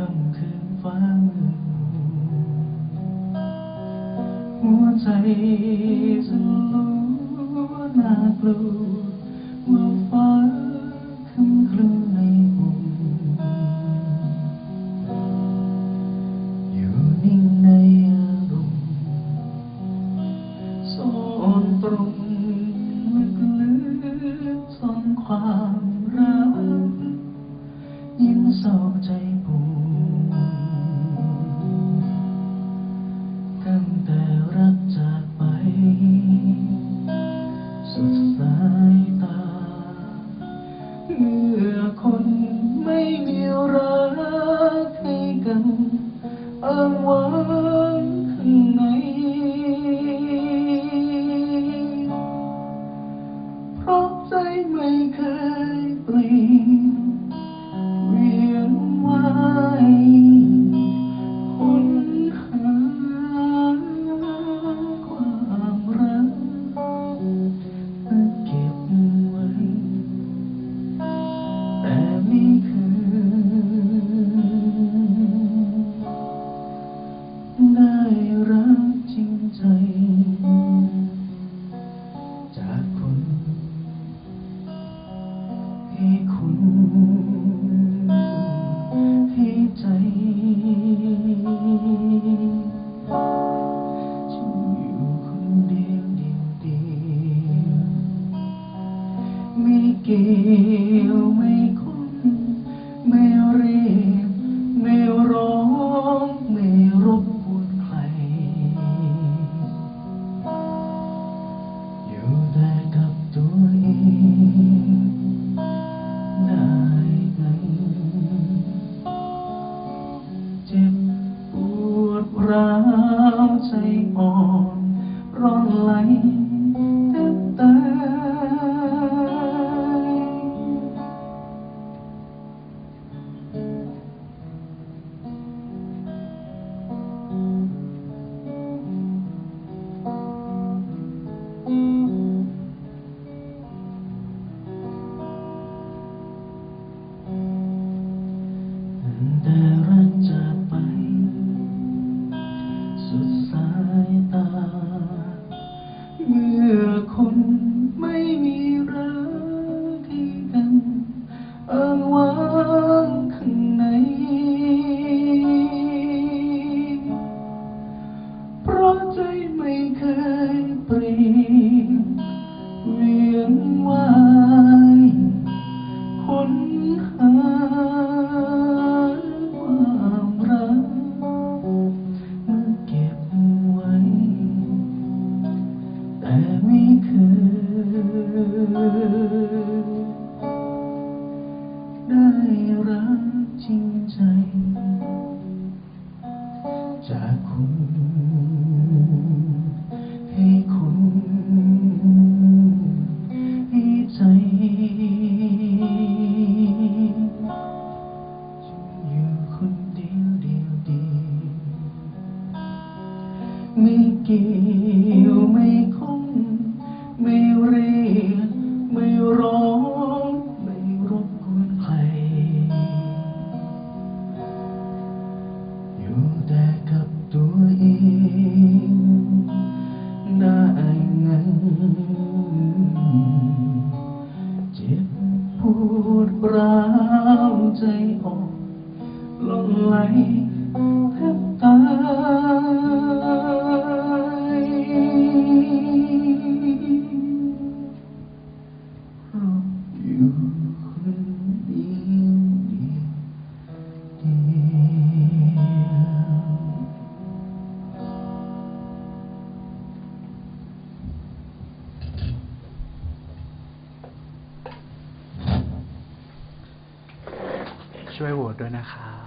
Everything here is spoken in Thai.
ค่ำคืนฟ้ามืดหัวใจสลัวน่ากลัวว่าฟ้าครึ้มครึ้มในอุ่นอยู่นิ่งในอารมณ์ซ่อนตรงลึกลึกซ่อนความรักยิ่งเศร้าใจ มื่ เกี่ยวไม่คุ้นไม่เรียบไม่ร้อง ไม่รบกวนใคร อยู่แต่กับตัวเองได้ไหมเจ็บปวดร้าว หาความรักมาเก็บไว้ แต่ไม่เคย ไม่เกี่ยวไม่คงไม่เรียกไม่ร้อง ไม่รบกวนใคร อยู่แต่กับตัวเองได้ไงเจ็บปวดร้าวใจอ่อนหลงไหลแทบตาย ช่วยโหวตด้วยนะครับ